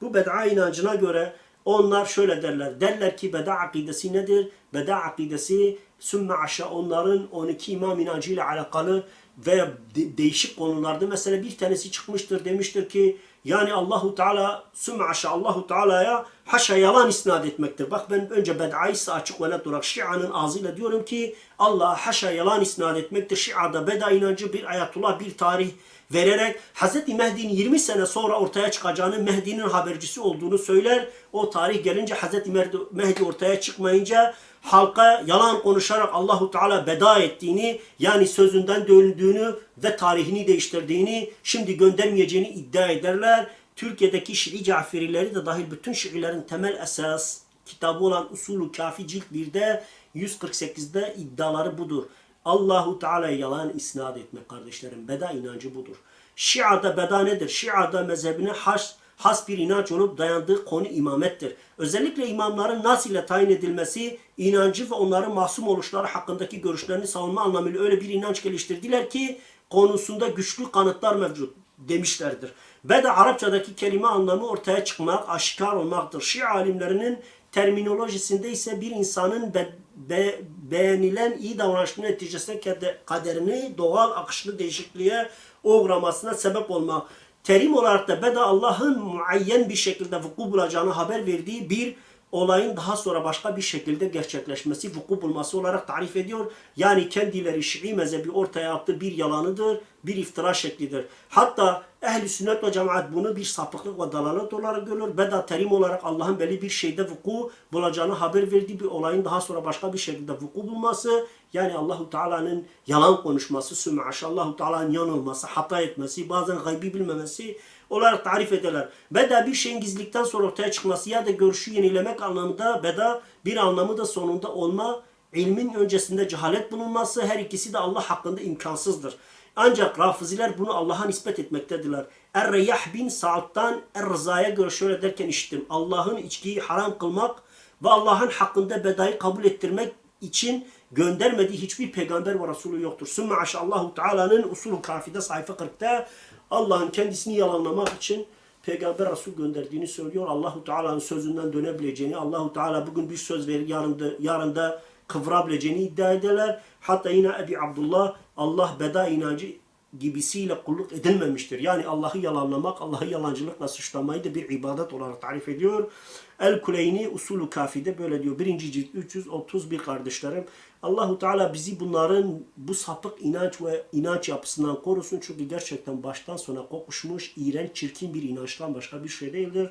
Bu bed'a inancına göre onlar şöyle derler. Derler ki beda akidesi nedir? Beda akidesi sümme aşağı onların 12 imam inancıyla alakalı ve de- değişik konularda mesela bir tanesi çıkmıştır demiştir ki yani Allahu Teala sümme aşağı Allahu Teala'ya haşa yalan isnat etmektir. Bak ben önce bed'ayı ise açık ve net olarak Şia'nın ağzıyla diyorum ki Allah haşa yalan isnat etmektir. Şia'da beda inancı bir ayatullah bir tarih vererek Hz. Mehdi'nin 20 sene sonra ortaya çıkacağını, Mehdi'nin habercisi olduğunu söyler. O tarih gelince Hz. Mehdi ortaya çıkmayınca halka yalan konuşarak Allahu Teala beda ettiğini, yani sözünden döndüğünü ve tarihini değiştirdiğini, şimdi göndermeyeceğini iddia ederler. Türkiye'deki Şii Caferileri de dahil bütün Şiilerin temel esas kitabı olan Usulü Kafi cilt 1'de 148'de iddiaları budur. Allahu Teala'ya yalan isnat etmek kardeşlerim. Beda inancı budur. Şia'da beda nedir? Şia'da mezhebine has, has bir inanç olup dayandığı konu imamettir. Özellikle imamların nas ile tayin edilmesi, inancı ve onların masum oluşları hakkındaki görüşlerini savunma anlamıyla öyle bir inanç geliştirdiler ki konusunda güçlü kanıtlar mevcut demişlerdir. Beda Arapçadaki kelime anlamı ortaya çıkmak, aşikar olmaktır. Şii alimlerinin terminolojisinde ise bir insanın be, be- beğenilen iyi davranışının neticesinde kaderini doğal akışlı değişikliğe uğramasına sebep olmak. Terim olarak da beda Allah'ın muayyen bir şekilde vuku bulacağını haber verdiği bir olayın daha sonra başka bir şekilde gerçekleşmesi, vuku bulması olarak tarif ediyor. Yani kendileri Şii mezhebi ortaya attığı bir yalanıdır, bir iftira şeklidir. Hatta ehli sünnet ve cemaat bunu bir sapıklık ve dalalet olarak görür. Beda terim olarak Allah'ın belli bir şeyde vuku bulacağını haber verdiği bir olayın daha sonra başka bir şekilde vuku bulması, yani Allahu Teala'nın yalan konuşması, sümme Allahu Teala'nın yanılması, hata etmesi, bazen gaybi bilmemesi olarak tarif ederler. Beda bir şeyin gizlilikten sonra ortaya çıkması ya da görüşü yenilemek anlamında beda bir anlamı da sonunda olma, ilmin öncesinde cehalet bulunması her ikisi de Allah hakkında imkansızdır. Ancak Rafiziler bunu Allah'a nispet etmektedirler. Er-Reyyah bin Sa'd'dan Er-Rıza'ya göre şöyle derken işittim. Allah'ın içkiyi haram kılmak ve Allah'ın hakkında bedayı kabul ettirmek için göndermediği hiçbir peygamber ve Resulü yoktur. Sümme Allahu Teala'nın usulü kafide sayfa 40'ta Allah'ın kendisini yalanlamak için peygamber Resul gönderdiğini söylüyor. Allahu Teala'nın sözünden dönebileceğini, Allahu Teala bugün bir söz verir, yarın da, yarın da kıvırabileceğini iddia ederler. Hatta yine Ebi Abdullah Allah beda inancı gibisiyle kulluk edilmemiştir. Yani Allah'ı yalanlamak, Allah'ı yalancılıkla suçlamayı da bir ibadet olarak tarif ediyor. El Kuleyni usulü kafide böyle diyor. Birinci cilt 331 kardeşlerim. Allahu Teala bizi bunların bu sapık inanç ve inanç yapısından korusun. Çünkü gerçekten baştan sona kokuşmuş, iğrenç, çirkin bir inançtan başka bir şey değildir.